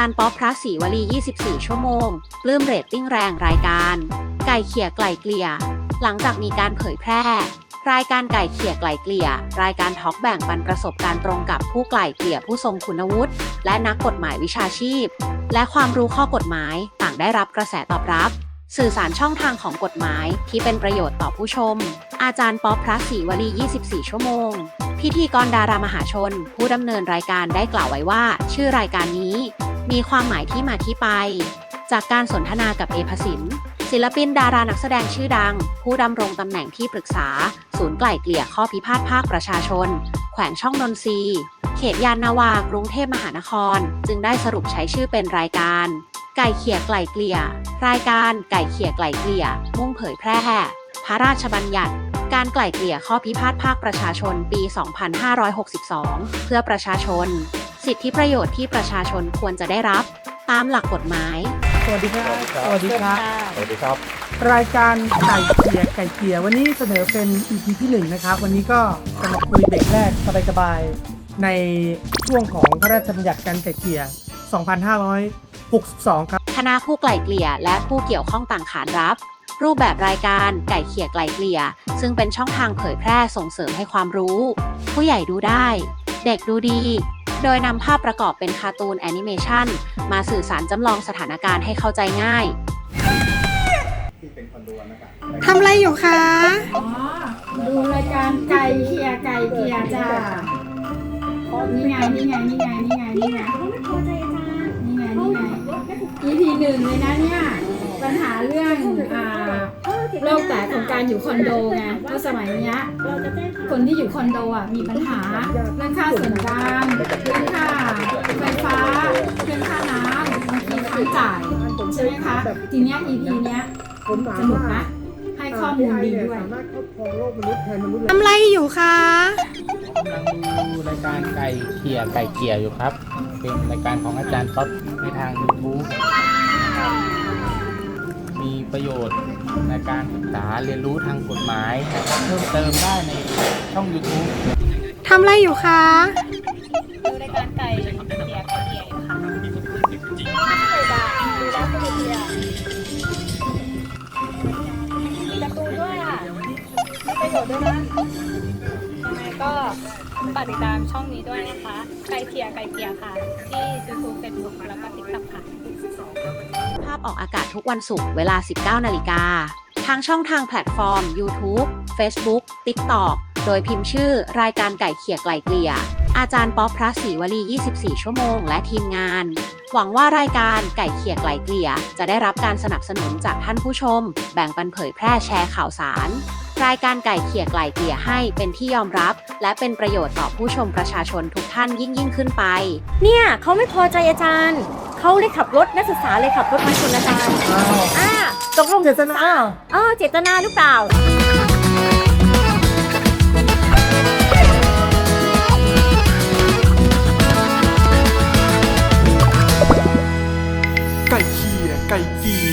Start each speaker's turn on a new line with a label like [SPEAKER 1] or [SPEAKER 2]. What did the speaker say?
[SPEAKER 1] จารย์ป๊อปพระศรีวลี 24 ชั่วโมง ปลื้มเรตติ้งแรงรายการ ไก่เขี่ยไกล่เกลี่ย หลังจากมีการเผยแพร่ รายการไก่เขี่ยไกล่เกลี่ย รายการทอกแบ่งปันประสบการณ์ตรงกับผู้ไกล่เกลี่ยผู้ทรงคุณวุฒิและนักกฎหมายวิชาชีพ และความรู้ข้อกฎหมายต่างได้รับกระแสตอบรับ สื่อสารช่องทางของกฎหมายที่เป็นประโยชน์ต่อผู้ชม อาจารย์ป๊อปพระศรีวลี 24 ชั่วโมงพิธีกรดารามหาชน ผู้ดำเนินรายการได้กล่าวไว้ว่า ชื่อรายการนี้ มีความหมายที่มาที่ไป จากการสนทนากับเอพสินศิลปินดารานักแสดงชื่อดัง ผู้ดำรงตำแหน่งที่ปรึกษา ศูนย์ไกล่เกลี่ยข้อพิพาทภาคประชาชน แขวงช่องนนทรีเขตยานนาวากรุงเทพมหานคร จึงได้สรุปใช้ชื่อเป็นรายการ ไก่เขี่ยไกล่เกลี่ย รายการไก่เขี่ยไกล่เกลี่ย มุ่งเผยแพร่ พระราชบัญญัติ การไกล่เกลี่ยข้อพิพาทภาคประชาชนปี 2562 เพื่อประชาชน สิทธิประโยชน์ที่ประชาชนควรจะได้รับ ตามหลักกฎหมาย
[SPEAKER 2] สวัสดีครับสวัสดีครับ
[SPEAKER 3] สวัสดีครับ
[SPEAKER 2] รายการไก่เกลี่ยไก่เกลี่ยวันนี้เสนอเป็น EP ที่หนึ่งนะครับ วันนี้ก็จะมาคุยเบรกแรกสบายๆในช่วงของพระราชบัญญัติการไก่เกลี่ย 2562 ครับ
[SPEAKER 1] คณะผู้ไกล่เกลี่ยและผู้เกี่ยวข้องต่างขานรับ รูปแบบรายการไก่เขี่ยไกล่เกลี่ย ซึ่งเป็นช่องทางเผยแพร่ส่งเสริมให้ความรู้ ผู้ใหญ่ดูได้ เด็กดูดี โดยนำภาพประกอบเป็นคาร์ตูนแอนิเมชันมาสื่อสารจำลองสถานการณ์ให้เข้าใจง่าย
[SPEAKER 4] ทำอะไรอยู่คะ
[SPEAKER 5] ดูรายการไก่เคียไก่เคียจ้านี่ไงนี่ไงนี่ไงนี่ไงนี่ไงนี่ไงนี่ไง EP หนึ่งเลยนะเนี่ย ปัญหาเรื่องอ่า โลกแตกของการอยู่คอนโดไงเพราะสมัยเนี้ยคนที่อยู่คอนโดอะมีปัญหาเรื่องค่าส่วนกลางเรื่องค่าไฟฟ้าเรื่องค่าน้ำบางทีค้างจ่ายใช่ไหมคะทีเนี้ย EP เนี้ยสนุกนะให้ข้อมูลดีด้วย
[SPEAKER 4] ทำอะไรอยู่คะ
[SPEAKER 3] กำลังดูรายการไก่เขี่ยไก่เกี่ยอยู่ครับ เป็นรายการของอาจารย์ป๊อปในทาง YouTube มีประโยชน์ในการศึกษาเรียนรู้ทางกฎหมายนะครับเพิ่มเติมได้ในช่อง YouTube
[SPEAKER 4] ทำอะไรอยู่คะ
[SPEAKER 6] ดูรายการไก่เกลี่ยไก่เกลี่ยอยู่ค่ะดูดาดูดาสนุกเลยอะมีการ์ตูนด้วยอะมีประโยชน์ด้วยนะยังไงก็ ฝากติดตามช่องนี้ด้วยนะคะ ไก่เกลี่ยไก่เกลี่ยค่ะ ที่ YouTube Facebook แล้วก็ TikTok ค่ะ
[SPEAKER 1] ภาพออกอากาศทุกวันศุกร์เวลา 19 นาฬิกา ทางช่องทางแพลตฟอร์ม YouTube Facebook TikTok โดยพิมพ์ชื่อรายการไก่เขี่ยไกล่เกลี่ย อาจารย์ป๊อปพระศรีวลี 24 ชั่วโมง และทีมงาน หวังว่ารายการไก่เขี่ยไกล่เกลี่ย จะได้รับการสนับสนุนจากท่านผู้ชม แบ่งปันเผยแพร่แชร์ข่าวสาร รายการไก่เขี่ยไกล่เกี่ยให้เป็นที่ยอมรับ และเป็นประโยชน์ต่อผู้ชมประชาชนทุกท่านยิ่งยิ่งขึ้นไป
[SPEAKER 7] เนี่ยเขาไม่พอใจอาจารย์ เขาเลยขับรถนักศึกษาเลยขับรถมาชนอาจารย์
[SPEAKER 2] อ้าว
[SPEAKER 7] อ่าตกลง
[SPEAKER 2] เจตนาอ้าว
[SPEAKER 7] เออเจตนาหรือเปล่า
[SPEAKER 8] ไก่เขี่ยไก่เกี่ย